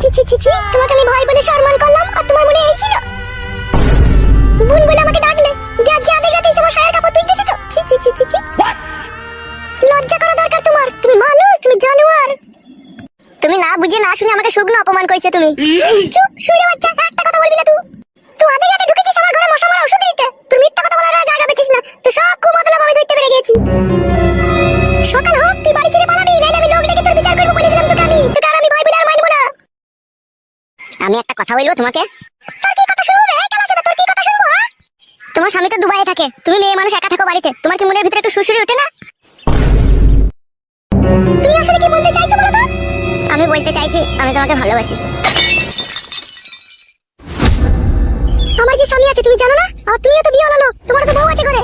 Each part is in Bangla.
ছি ছি ছি ছি। তোমাকে আমি ভাই বলে সম্মান করলাম আর তোমার মনে এই ছিল। বোন বলে আমাকে ডাকলে। দিয়ে আজকে আধে রাতে এসে আমার কাপড় এসেছ। ছি ছি ছি ছি ছি। লজ্জা করা দরকার তোমার। তুমি মানুষ তুমি জানোয়ার। তুমি না বুঝে না শুনে আমাকে শুকনো অপমান করেছ তুমি। চুপ শুনে বাচ্চা একটা কথা বলবি না তুই। তুই আধে রাতে ঢুকেছিস আমার ঘরে মশা মারা ওষুধ দিতে। তুই মিথ্যা কথা বলার জায়গা পেছিস না। তোমাকে? তোর কি কথা শুনব রে? কেন আছে তোর কি কথা শুনব হ্যাঁ? তোমার স্বামী তো দুবাইয়ে থাকে। তুমি মেয়ে মানুষ, একা থাকো বাড়িতে। তোমার কি মনের ভিতরে একটু সুসুরি ওঠে না? তুমি আসলে কি বলতে চাইছো বলো তো? আমি বলতে চাইছি, আমি তোমাকে ভালোবাসি। আমার যে স্বামী আছে, তুমি জানো না? আর তুমিও তো বিয়ে হলো তোমার তো বউ আছে ঘরে।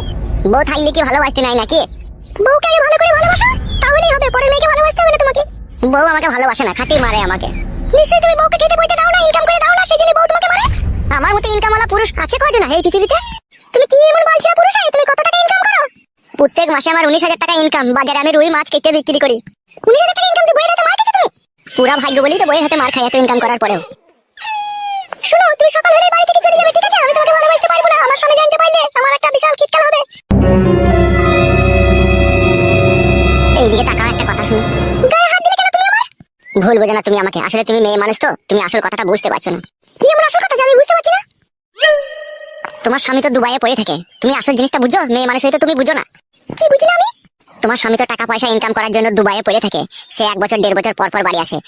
বউ থাকলে কি ভালোবাসতে নাই নাকি? বউকে আগে ভালো করে ভালোবাসো, তাহলেই হবে, পরে মেয়েকে ভালোবাসতে হবে না তোমাকে? বউ আমাকে ভালোবাসে না, খাটি মারে আমাকে। নিশ্চয়ই তুমি বউকে খেতে বইতে দাও। ইনকাম করে দাও না, সেই জন্য বউ তোমাকে মারে। আমার মতো ইনকাম ওয়ালা পুরুষ আছে কজন? এই পৃথিবীতে? তুমি কি এমন বলছো পুরুষ? তুমি কত টাকা ইনকাম করো? প্রত্যেক মাসে আমার উনিশ হাজার টাকা ইনকাম বাজারে আমি রুই মাছ কেটে বিক্রি করি। উনিশ হাজার টাকা ইনকাম দিয়ে বইয়ের হাতে মার খেয়েছো তুমি? পুরা ভাগ্য বলেই তো বইয়ের হাতে মার খাই এত ইনকাম করার পরেও। শোনো, তুমি সকাল হলে বাড়ি থেকে চলে যাবে, ঠিক আছে? আমি তোমাকে ভালোবাসতে পারব না, আমার স্বামী জানতে পারলে আমার একটা বিশাল কিটকাল হবে। ভুল বোঝো তুমি আমাকে। আসলে তুমি মেয়ে মানুষ তো, তুমি আসল কথাটা বুঝতে পারছ না। কি এমন আসল কথা আমি বুঝতে পারছি না? তোমার স্বামী তো দুবাইয়ে পড়ে থাকে। তুমি আসল জিনিসটা বুঝো? মেয়ে মানুষ হয়তো তুমি বুঝো না। কি বুঝি না আমি? তোমার স্বামী তো টাকা পয়সা ইনকাম করার জন্য দুবাইয়ে পড়ে থাকে। সে এক বছর, দেড় বছর পর পর বাড়ি আসে।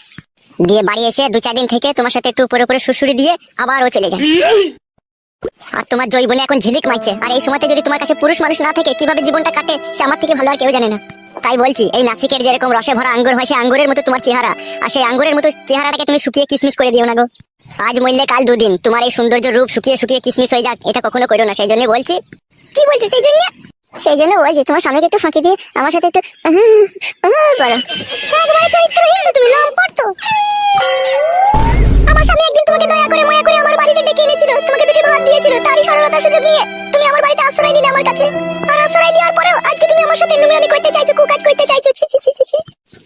দিয়ে বাড়ি এসে দু চার দিন থেকে তোমার সাথে একটু উপরে উপরে সুসুরি দিয়ে আবারও চলে যায়। আর তোমার জৈবনে এখন ঝিলিক মারছে। আর এই সময়তে যদি তোমার কাছে পুরুষ মানুষ না থাকে, কীভাবে জীবনটা কাটে, সে আমার থেকে ভালো আর কেউ জানে না। তাই বলছি, এই নাসিকের যেরকম রসে ভরা আঙ্গুর হয়, সে আঙ্গুরের মতো তোমার চেহারা। আর সেই আঙ্গুরের মতো চেহারাটাকে তুমি শুকিয়ে কিসমিস করে দিও না গো। আজ মরলে কাল দুদিন, তোমার এই সৌন্দর্য রূপ শুকিয়ে শুকিয়ে কিসমিস হয়ে যাক, এটা কখনো করো না, সেই জন্য বলছি। কি বলছো সেই জন্য? সেই জন্য বলছি তোমার স্বামীকে একটু ফাঁকি দিয়ে আমার সাথে একটু করো। একবারে চরিত্রহীন তো তুমি, লম্পট তো। আমার স্বামী একদিন তোমাকে দয়া করে ময়া করে আমার বাড়িতে ডেকে এনেছিল, তোমাকে দুটি ভাত দিয়েছিল, তারই সরলতার সুযোগ নিয়ে। তুমি আমার বাড়িতে আশ্রয় নিলে আমার কাছে। আর আশ্রয় নেওয়ার পরেও আজকে তুমি আমার সাথে নোংরামি করতে চাইছো কুকাজ করতে চাইছো, ছি ছি ছি ছি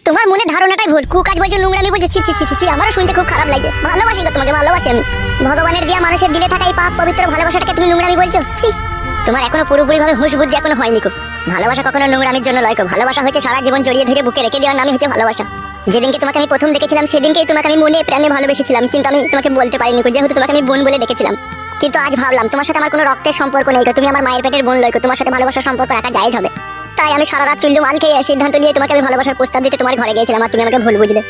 তোমার মনে ধারণাটাই ভুল কুকাজ বলছো, নোংরামি বলছো, ছি ছি ছি ছি আমারও শুনতে খুব খারাপ লাগে। ভালোবাসি গো তোমাকে, ভালোবাসি আমি। ভগবানের দিয়া মানুষের দিলে থাকা এই পাপ পবিত্র ভালোবাসাটাকে তুমি নোংরামি বলছো? ছি। তোমার এখনও পুরোপুরি ভাবে হুঁশ বুদ্ধি এখনও হয়নি কো ভালোবাসা কখনো নোংরামির জন্য লয় কো ভালোবাসা হচ্ছে সারা জীবন জড়িয়ে ধরে বুকে রেখে দেওয়ার নামই হচ্ছে ভালোবাসা। যেদিনকে তোমাকে আমি প্রথম দেখেছিলাম, সেদিনকেই তোমাকে আমি মনে প্রাণে ভালোবেসেছিলাম, কিন্তু আমি তোমাকে বলতে পারিনি যেহেতু তোমাকে আমি বোন বলে ডেকেছিলাম। কিন্তু আজ ভাবলাম তোমার সাথে আমার কোনো রক্তের সম্পর্ক নেই তুমি আমার মায়ের পেটের বোন গো, তোমার সাথে ভালোবাসার সম্পর্ক রাখা জায়েজ হবে। তাই আমি সারা রাত চুল্লু মাল খেয়ে সিদ্ধান্ত নিয়ে তোমাকে আমি ভালোবাসার প্রস্তাব দিতে তোমার ঘরে গিয়েছিলাম আর তুমি আমাকে ভুল বুঝলে।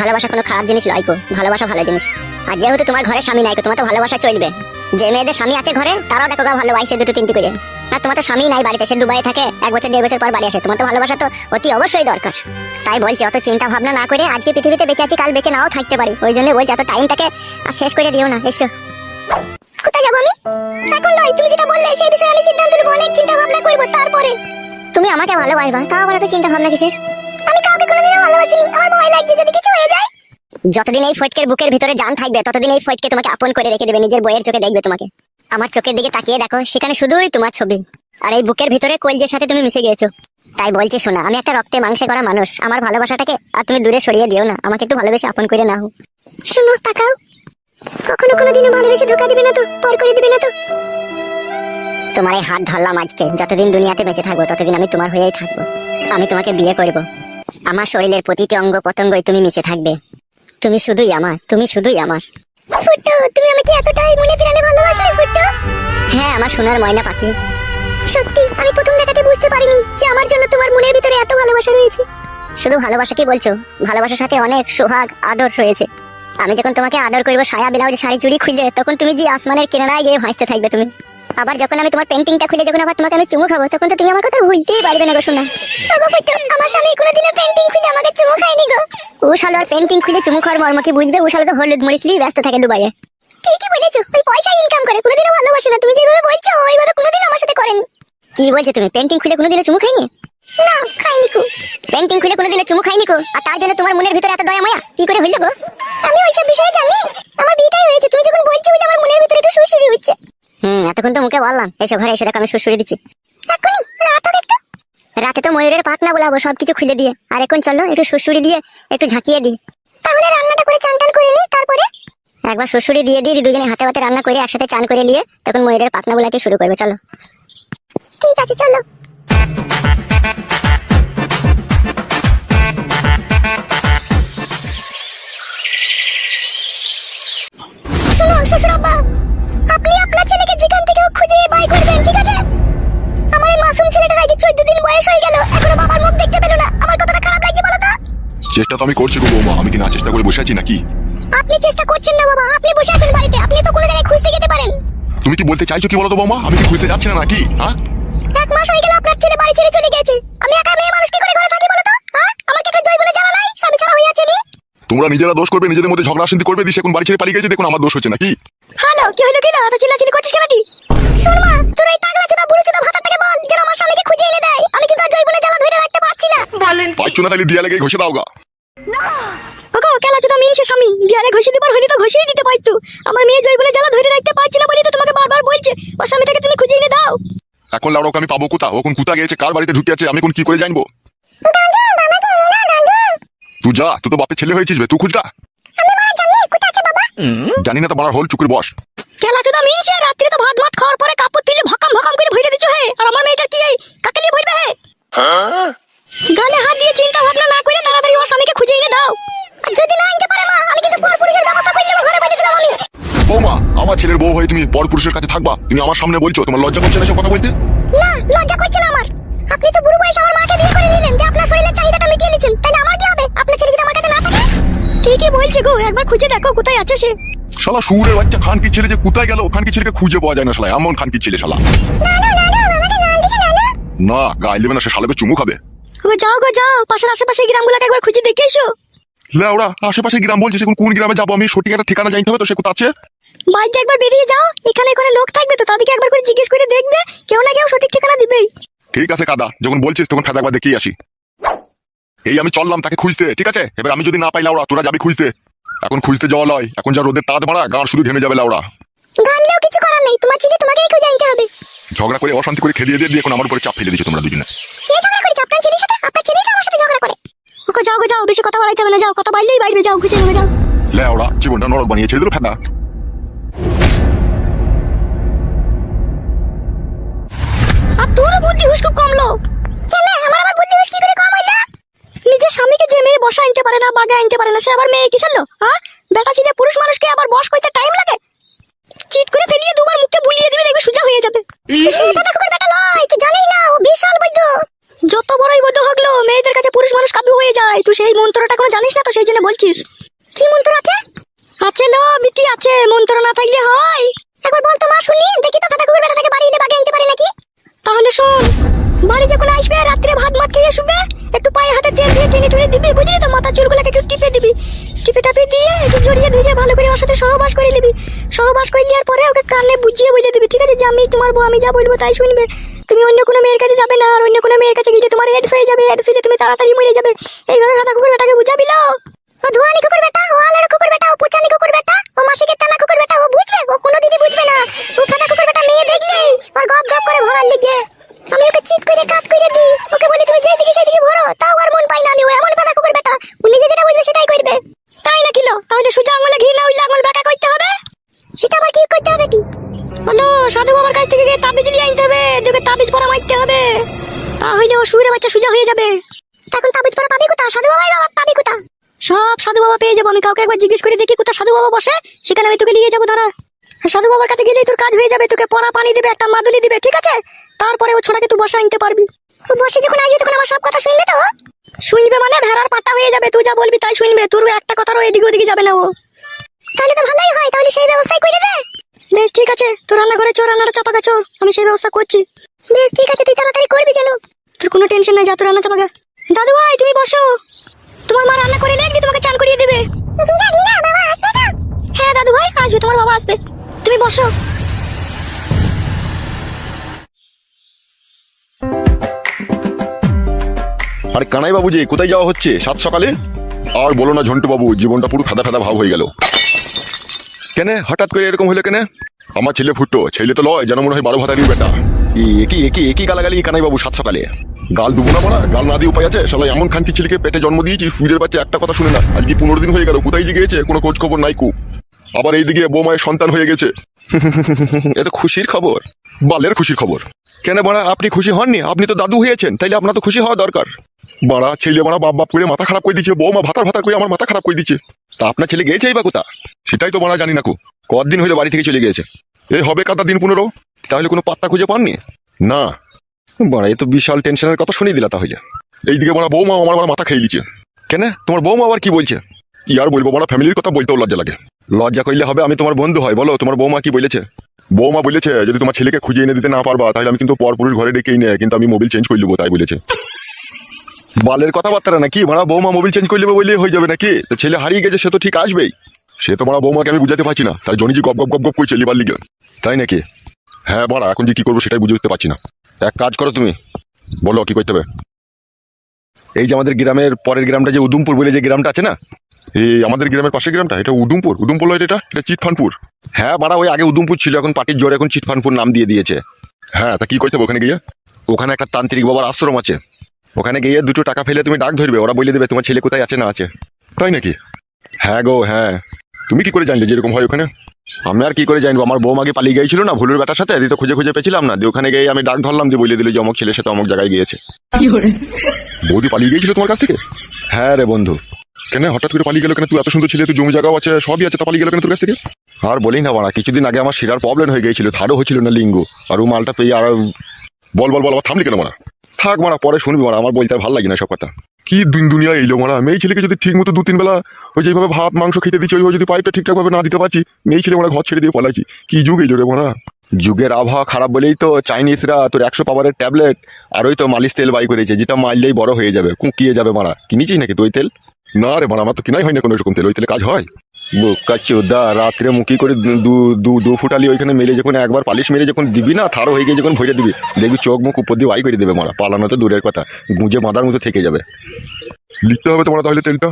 ভালোবাসা কোনো খারাপ জিনিস লয় গো, ভালোবাসা ভালো জিনিস। আর যেহেতু তোমার ঘরে স্বামী নাই তোমার তো ভালোবাসা চলবে। যে মেয়েদের স্বামী আছে ঘরে তারাও দেখো গা ভালোবাসে দুটো তিনটি করে। আর তোমার তো স্বামী নাই বাড়িতে সে দুবাই থাকে এক বছর দেড় বছর পর বাড়ি আসে। তোমার তো ভালোবাসা তো অতি অবশ্যই দরকার। তাই বলছি অত চিন্তা ভাবনা না করে আজকে পৃথিবীতে বেঁচে আছি কাল বেঁচে নাও থাকতে পারি। ওই জন্য বলছি অত টাইমটাকে আর শেষ করে দিও না এসো। কোথায় যাব আমি? এখন নয়, তুমি যেটা বললে সেই বিষয়ে আমি সিদ্ধান্ত অনেক চিন্তা ভাবনা তারপরে। তুমি আমাকে ভালোবাসবা আবার এত চিন্তা ভাবনা কিসের? আমি কাউকে কোনোদিনও ভালোবাসিনি আমার ভয় লাগছে যদি কিছু হয়ে যায়। যতদিন এই বুকের ভিতরে জান থাকবে, ততদিন এই তোমাকে আপন করে রেখে দেবে, নিজের বইয়ের চোখে দেখবে তোমাকে। আমার চোখের দিকে তাকিয়ে দেখো, সেখানে শুধুই তোমার ছবি। আর এই বুকের ভিতরে কলজের সাথে তুমি মিশে গিয়েছো। তাই বলছি শোনা, আমি একটা রক্তে মাংসে করা মানুষ, আমার ভালোবাসাটাকে আর তুমি দূরে সরিয়ে দিও না, আমাকে একটু ভালোবেসে আপন করে নাও। শোনো, তাকাও। কখনো কোনোদিনও ভালোবেসে ধোকা দিবে না তো পর করে দিবে না তো। তোমার এই হাত ধরলাম আজকে যতদিন দুনিয়াতে বেঁচে থাকব ততদিন আমি তোমার হয়েই থাকব। আমি তোমাকে বিয়ে করব। আমার শরীরের প্রতিটি অঙ্গ পতঙ্গই তুমি মিশে থাকবে। তুমি শুধুই আমার তুমি শুধুই আমার। তুমি আমাকে এতটাই মনে প্রাণে ভালোবাসলে হ্যাঁ আমার সোনার ময়না পাখি। সত্যি আমি প্রথম দেখাতে বুঝতে পারিনি যে আমার জন্য তোমার মনের ভিতরে এত ভালোবাসা রয়েছে। শুধু ভালোবাসা কি বলছো ভালোবাসার সাথে অনেক সোহাগ আদর রয়েছে। আমি যখন তোমাকে আদর করব, সায়া ব্লাউজ শাড়ি চুড়ি খুললে, তখন তুমি যে আসমানের কিনারায় গিয়ে ভাসতে থাকবে তুমি। আবার যখন আমি তোমার পেন্টিংটা খুলে, যখন আবার তোমাকে আমি চুমু খাব, তখন তো তুমি আমার কথা ভুলতেই পারবে না গো শোনা আমার স্বামী কোনোদিনও পেন্টিং খুলে আমাকে চুমু খায়নি গো। ও শালো আর পেন্টিং খুলে চুমু খাওয়ার মর্ম কি বুঝবে? ও শালো তো হলুদ মরিচ ব্যস্ত থাকে দুবাইয়ে। ঠিকই বলেছ, ওই পয়সা ইনকাম করে, কোনোদিনও ভালোবাসে না। তুমি যেভাবে বলছো, ওইভাবে কোনোদিন আমার সাথে করেনি। কি বলছো তুমি? পেন্টিং খুলে কোনোদিনও চুমু খাইনি না খাইনি কো। পেন্টিং খুলে কোনোদিনও চুমু খাইনি কো? আর তার জন্য তোমার মনের ভিতরে এত দয়া মায়া? কি করে হইল গো? আমি ওইসব বিষয়ে জানি। আমার বিয়েটাই হয়েছে। তুমি যখন বলছো বলে আমার মনের ভিতরে একটু সুসুরি হচ্ছে। হুম এতক্ষণ তো মুখে বললাম। এসো ঘরে এসে দেখো আমি সুসুরি দিচ্ছি। এখনই? রাত একটু? রাতে তো ময়ূরের পাখনা বলাবো সবকিছু খুলে দিয়ে। আর এখন চলো একটু সুসুরি দিয়ে একটু ঝাঁকিয়ে দিই। তাহলে রান্নাটা করে চান টান করে নি তারপরে? একবার শ্বশুরি দিয়ে দিয়ে দুজনে হাতে হাতে রান্না করে একসাথে চান করে নিয়ে তখন ময়ূরের পাখনা বুলাতে শুরু করবে চলো। ঠিক আছে চলো। চেষ্টা তো আমি করছি গো বৌমা। আমি কি না চেষ্টা করে বসে আছি নাকি? আপনি চেষ্টা করছেন না বাবা আপনি বসে আছেন বাড়িতে আপনি তো কোনো জায়গায় খুঁজতে যেতে পারেন। তুমি কি বলতে চাইছো কি বলো তো বৌমা? আমি কি খুঁজতে যাচ্ছি না নাকি? হ্যাঁ? এক মাস হয়ে গেল আপনার ছেলে বাড়ি ছেড়ে চলে গেছে। আমি একা মেয়ে মানুষ কি করে ঘরে থাকি বলো তো? হ্যাঁ? আমার কি একটা জৈবনে জানা নাই? স্বামী ছাড়া হয়ে আছে আমি। তোমরা নিজেরা দোষ করবে নিজেদের মধ্যে ঝগড়া শান্তি করবে দিস এখন বাড়ি ছেড়ে পালিয়ে গেছে দেখুন আমার দোষ হচ্ছে নাকি। হ্যালো কি হলো কি হলো? এত চিল্লাচিল্লি করছিস কেন কি শোন মা তোর এই টাকলা চোদা বুড়ো চোদা ভাতাটাকে বল যেন আমার স্বামীকে খুঁজে এনে পারছি না পাইছো না তাহলে দিয়া লেগে ঘষে দাও গা ওগো কেলা চোদা মিনছে স্বামী। গিয়ারে ঘষে দিবার হলে তো ঘষেই দিতে পারতো। আমার মেয়ে জ্বালা ধরে রাখতে পারছি না বলি তো তোমাকে বারবার বলছে। ওর স্বামীটাকে তুমি খুঁজে এনে দাও। এখন আমি পাবো কোথা? ও কোন কোথা গেছে কার বাড়িতে ঢুকে আছে আমি কোন কি করে জানব? তুই যা তুই তো বাপের ছেলে হয়েছিস বে তুই খুঁজগা। জানি না তো মারার হল চুকুর বস কেলা চোদা মিনছে রাত্রে তো ভাত ভাত খাওয়ার পরে কাপড় তুলে ভকাম ভকাম করে ভরে দিছো হে আর আমার মেয়েটার কি এই কাকে লিয়ে ভরবে হে গালে হাত দিয়ে চিন্তা ভাবনা না করে তাড়াতাড়ি ওর স্বামীকে খুঁজে এনে দাও যদি না আনতে পারে মা আমি কিন্তু পর পুরুষের ব্যবস্থা করলে আমার ঘরে বলে দিলাম আমি বৌমা আমার ছেলের বউ হয়ে তুমি পর পুরুষের কাছে থাকবা। তুমি আমার সামনে বলছো তোমার লজ্জা করছে না সব কথা বলতে? না লজ্জা করছে না আমার। আপনি তো বুড়ো বয়সে আমার মাকে বিয়ে করে নিলেন যে আপনার শরীরের চাহিদাটা মিটিয়ে নিয়েছেন তাহলে আমার কি হবে? আপনার ছেলে যদি আমার কাছে না থাকে? ঠিকই বলছে গো একবার খুঁজে দেখো কোথায় আছে সে। শালা সুরের বাচ্চা খানকি ছেলে যে কোথায় গেল খানকি ছেলেকে খুঁজে পাওয়া যায় না শালা এমন খানকি ছেলে শালা। না গায়ে দেবে না সে শালাকে চুমু খাবে। গো যাও গো যাও পাশের আশেপাশে গ্রামগুলোকে একবার খুঁজে দেখে এসো। লেওড়া আশেপাশে গ্রাম বলছে সে কোন- কোন গ্রামে যাব আমি? সঠিক একটা ঠিকানা জানতে হবে তো সে কোথা আছে? বাড়িতে একবার বেরিয়ে যাও। এখানে এখানে লোক থাকবে তো তাদেরকে একবার করে জিজ্ঞেস করে দেখবে। কেউ না কেউ সঠিক ঠিকানা দিবেই। ঠিক আছে কাদা যখন বলছিস তখন ফেদা একবার দেখিয়ে আসি। এই আমি চললাম তাকে খুঁজতে ঠিক আছে? এবার আমি যদি না পাই লাউড়া তোরা যাবি খুঁজতে। এখন খুঁজতে যাওয়া লয় এখন যা রোদের তাঁত মারা গান শুধু ঘেমে যাবে লাউড়া। গানলেও কিছু করার নেই তোমার ছেলে তোমাকেই খুঁজে আনতে হবে। ঝগড়া করে অশান্তি করে খেলিয়ে দিয়ে এখন আমার উপরে চাপ ফেলে দিচ্ছ তোমরা দুজনে। কে ঝগড়া করেছে? আপনার ছেলের সাথে? আপনার ছেলেই তো আমার সাথে ঝগড়া করে। ওকে যাও গো যাও বেশি কথা বাড়াইতে হবে না যাও কথা বাড়লেই বাইরে যাও খুঁজে নেবে যাও। লেওড়া জীবনটা নরক বানিয়ে ছেড়ে দিল ফেদা। বাগে আনতে পারে না সে আবার মেয়ে কি ছাড়লো? হ্যাঁ বেটা ছেলে পুরুষ মানুষকে আবার বস করতে টাইম লাগে? চিট করে ফেলিয়ে দুবার মুখে বুলিয়ে দিবে দেখবে সোজা হয়ে যাবে। সেটা তো বেটা লয় তুই জানিস না ও বিশাল বৈদ্য যত বড়ই বৈদ্য হগলো মেয়েদের কাছে পুরুষ মানুষ কাবু হয়ে যায়। তুই সেই মন্ত্রটা কোনো জানিস না তো সেই জন্য বলছিস। কি মন্ত্র আছে? আছে লো বিটি আছে মন্ত্র না থাকলে হয়। একবার বল তো মা শুনি দেখি তো কথা কুকুর বেটাটাকে বাড়ি এলে বাগে আনতে পারে নাকি? তাহলে শোন, বাড়ি যখন আসবে, রাত্রে ভাত মাত খেয়ে শুবে, একটু পায়ে হাতে তেল দিয়ে টেনে টুনে দিবি, বুঝলি তো? মাথা চুলগুলোকে একটু টিপে দিবি। টিপে টাপে দিয়ে একটু জড়িয়ে ধরিয়ে ভালো করে ওর সাথে সহবাস করে নিবি। সহবাস করে নেওয়ার পরে ওকে কানে বুঝিয়ে বলে দিবি, ঠিক আছে, যে আমি তোমার বউ, আমি যা বলব তাই শুনবে। তুমি অন্য কোনো মেয়ের কাছে যাবে না, আর অন্য কোনো মেয়ের কাছে গিয়ে তোমার এডস হয়ে যাবে এডস হয়ে তুমি তাড়াতাড়ি মরে যাবে। এইভাবে সাদা কুকুর বেটাকে বুঝাবি লো ও ধোয়ানি কুকুর বেটা ও আলার কুকুর বেটা ও পুচানি কুকুর বেটা ও মাসিকের টানা কুকুর বেটা ও বুঝবে? ও কোনোদিনই বুঝবে না। ও ফাটা কুকুর বেটা মেয়ে দেখলেই ওর গপ গপ করে ভরার লিগে। আমি ওকে চিট করে কাজ করে দিই। ওকে বলি তুমি যেই দিকে সেই দিকে ভরো তাও আর মন পাই না। আমি ও এমন ফাটা কুকুর বেটা ও নিজে যেটা বুঝবে সেটাই করবে। তাই না কিলো তাহলে সোজা আঙুলে ঘি না উল্লে আঙুল বাঁকা করতে হবে? সেটা আবার কি করতে হবে কি? হলো সাধু বাবার কাছ থেকে তাবিজ নিয়ে আনতে হবে তোকে তাবিজ পরা মারতে হবে তাহলে ও সুরে বাচ্চা সোজা হয়ে যাবে। তখন তাবিজ পরা পাবি কোথা সাধু বাবাই বাবা পাবি কোথা সব সাধু বাবা পেয়ে যাব। আমি কাউকে একবার জিজ্ঞেস করে দেখি কোথা সাধু বাবা বসে। সেখানে আমি তোকে নিয়ে যাব, দাঁড়া। সাধু বাবার কাছে গেলেই তোর কাজ হয়ে যাবে। তোকে পড়া পানি দেবে, একটা মাদুলি দিবে, ঠিক আছে? তারপরে ও ছোড়াকে তুই বসে আনতে পারবি। বসে যখন আসবে তখন আমার সব কথা শুনবে তো? শুনবে মানে ভেড়ার পাটা হয়ে যাবে, তুই যা বলবি তাই শুনবে। তোর একটা কথারও এদিকে ওদিকে যাবে না ও। তাহলে তো ভালোই হয়, তাহলে সেই ব্যবস্থাই করে দে। বেশ, ঠিক আছে। তোর রান্না রান্নাঘরে চো, রান্নাটা চাপা গেছো আমি সেই ব্যবস্থা করছি। বেশ, ঠিক আছে, তুই তাড়াতাড়ি করবি যেন। তোর কোনো টেনশন নাই, যা তোর রান্না চাপা গা। দাদু ভাই তুমি বসো। তোমার মা রান্না করে লেগে তোমাকে চান করিয়ে দেবে। হ্যাঁ দাদু ভাই আসবে তোমার বাবা আসবে। তুমি বসো। আরে কানাই বাবু যে কোথায় যাওয়া হচ্ছে? সাত সকালে? আর বলো না ঝন্টু বাবু জীবনটা পুরো ফেদা ফেদা ভাব হয়ে গেল। কেনে? হঠাৎ করে এরকম হলো কেনে? আমার ছেলে ফুটো ছেলে তো লয় যেন মনে হয় বারো ভাতা ভাতারির বেটা। একই একই একই গালাগালি? কানাই বাবু সাত সকালে। গাল দুবো না বলা গাল না দিয়ে উপায় আছে? শালা, এমন খানটি ছেলেকে পেটে জন্ম দিয়েছি ফুজের বাচ্চা একটা কথা শুনে না। আজকে পনেরো দিন হয়ে গেল, কোথায় যে গিয়েছে? কোনো খোঁজ খবর নাই কু। আবার এইদিকে বৌমায়ের সন্তান হয়ে গেছে। এটা খুশির খবর। বালের খুশির খবর। কেন বাড়া, আপনি খুশি হননি? আপনি তো দাদু হয়েছেন, তাইলে আপনার তো খুশি হওয়া দরকার। বাড়া, ছেলে বাড়া বাপ বাপ করে মাথা খারাপ করে দিচ্ছে বৌমা ভাতার ভাতার করে আমার মাথা খারাপ করে দিচ্ছে তা আপনার ছেলে গেছেই বা কোথা সেটাই তো বাড়া জানি না কু। কদিন হইলে বাড়ি থেকে চলে গিয়েছে। এ হবে কাটা দিন পনেরো। তাহলে কোনো পাত্তা খুঁজে পাননি? না। বাড়া, এ তো বিশাল টেনশনের কথা শুনিয়ে দিলা তাহলে। এইদিকে বাড়া বৌমা আমার বাড়া মাথা খেয়ে দিচ্ছে কেন? তোমার বৌমা আবার কি বলছে? আর বলব বাড়া, ফ্যামিলির কথা বলতেও লজ্জা লাগে। লজ্জা করলে হবে, আমি তোমার বন্ধু হয়, বলো, তোমার বৌমা কি বলেছে? বৌমা বলেছে, যদি তোমার ছেলেকে খুঁজে এনে দিতে না পারবা, তাহলে আমি কিন্তু পরপুরুষ ঘরে ডেকেই নেয় কিন্তু আমি মোবিল চেঞ্জ করে নেব তাই বলেছে। বালের কথাবার্তা নাকি? মারা বৌমা মোবিল চেঞ্জ করে নেবে বললে হয়ে যাবে নাকি? তো ছেলে হারিয়ে গেছে, সে তো ঠিক আসবেই। সে তো মারা বৌমাকে আমি বুঝাতে পারছি না তাই জনি যে গপ গপ গপ গপ করছে লিবার লিগে। তাই নাকি? হ্যাঁ বাড়া, এখন যে কি করব সেটাই বুঝে উঠতে পারছি না। এক কাজ করো তুমি। বলো, কি করতে হবে? এই যে আমাদের গ্রামের পরের গ্রামটা যে উদুমপুর বলে যে গ্রামটা আছে না? এই আমাদের গ্রামের পাশের গ্রামটা, এটা উদুমপুর। উদুমপুর এটা? এটা চিটফানপুর। হ্যাঁ বাড়া, ওই আগে উদুমপুর ছিল, এখন পার্টির জোরে এখন চিটফানপুর নাম দিয়ে দিয়েছে। হ্যাঁ তা কি করতে হবে ওখানে গিয়ে? ওখানে একটা তান্ত্রিক বাবার আশ্রম আছে। ওখানে গিয়ে দুটো টাকা ফেলে তুমি ডাক ধরবে, ওরা বলে দেবে তোমার ছেলে কোথায় আছে না আছে। তাই নাকি? হ্যাঁ গো হ্যাঁ। তুমি কি করে জানলে যেরকম হয় ওখানে? আমি আর কি করে জানব? আমার বৌমাকে পালিয়ে গিয়েছিল না? ভুলুর বেটার সাথে? দিয়ে তো খুঁজে খুঁজে পেছিলাম না। দিয়ে ওখানে গিয়ে আমি ডাক ধরলাম দিয়ে বলে দিল যে অমুক ছেলের সাথে অমুক জায়গায় গিয়েছে। বৌদি পালিয়ে গিয়েছিল তোমার কাছ থেকে? হ্যাঁ রে বন্ধু। কেন? হঠাৎ করে পালিয়ে গেল কেন? তুই এত সুন্দর ছেলে তুই জমি জায়গাও আছে সবই আছে তা পালিয়ে গেল কেন তোর কাছ থেকে? আর বলি না বাড়া কিছুদিন আগে আমার শিরার প্রবলেম হয়ে গিয়েছিল। ধারও হচ্ছিল না লিঙ্গ। আর ও মালটা পেয়ে আর বল বল বল আবার থামলি কেন মারা থাক মারা, পরে শুনবি মারা, আমার বলতে ভালো লাগে না সব কথা। কি দিন দুনিয়া এইলো মারা, মেয়ে ছেলেকে যদি ঠিক মতো দু তিন বেলা ওই যেভাবে ভাত, মাংস খেতে দিচ্ছি ওইভাবে যদি পাইপটা ঠিকঠাক ভাবে না দিতে পারছি, মেয়ে ছেলে মারা ঘর ছেড়ে দিয়ে পলাইছি। কি যুগ এইলো রে মারা। যুগের আবহাওয়া খারাপ বলেই তো চাইনিজরা তোর একশো পাওয়ারের ট্যাবলেট, আর ওই তো মালিশ তেল বাই করেছে, যেটা মারলেই বড় হয়ে যাবে, কুঁকিয়ে যাবে মারা। কিনেছিস নাকি তুই তেল? না রে মারা, আমার তো কিনাই হয় না কোনো রকম তেল, ওই তেলে কাজ হয়। বোকাচোদা রাত্রে মুখি করে দু- দু দু ফুটালি ওইখানে মেরে যখন একবার পালিশ মেরে যখন দিবি না থারো হয়ে গিয়ে যখন ভরে দিবি দেখবি চোখ মুখ উপর দিয়ে ওয়াই করে দেবে মারা। পালানো তো দূরের কথা গুঁজে মাদার মতো থেকে যাবে। লিখতে হবে তোমার তাহলে তেলটা?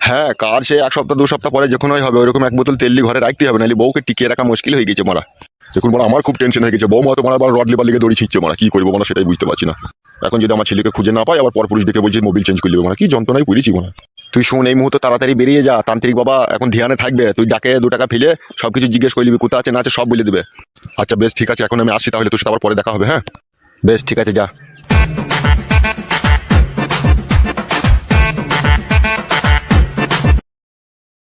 হ্যাঁ কার সে এক সপ্তাহ দু সপ্তাহ পরে যখন হয় হবে ওইরকম এক বোতল তেল নিয়ে ঘরে রাখতে হবে নাহলে বউকে টিকিয়ে রাখা মুশকিল হয়ে গেছে মারা। দেখুন মারা আমার খুব টেনশন হয়ে গেছে। বউ মা তোমার আবার রড লিবার লিগে দড়ি ছিঁচছে মারা কি করব মারা সেটাই বুঝতে পারছি না। এখন যদি আমার ছেলেকে খুঁজে না পাই, আবার পর পুরুষ দেখে বলছি মোবিল চেঞ্জ করে দেবো মারা কি যন্ত্রণায় পড়েছি মনে তুই শোন, এই মুহূর্তে তাড়াতাড়ি বেরিয়ে যা। তান্ত্রিক বাবা এখন ধ্যানে থাকবে। তুই ডাকে দু টাকা ফেলে সব কিছু জিজ্ঞেস করে নিবি কোথা আছে, না আছে, সব বলে দেবে। আচ্ছা বেশ, ঠিক আছে, এখন আমি আসি তাহলে তোর সাথে আবার পরে দেখা হবে হ্যাঁ? বেশ, ঠিক আছে, যা।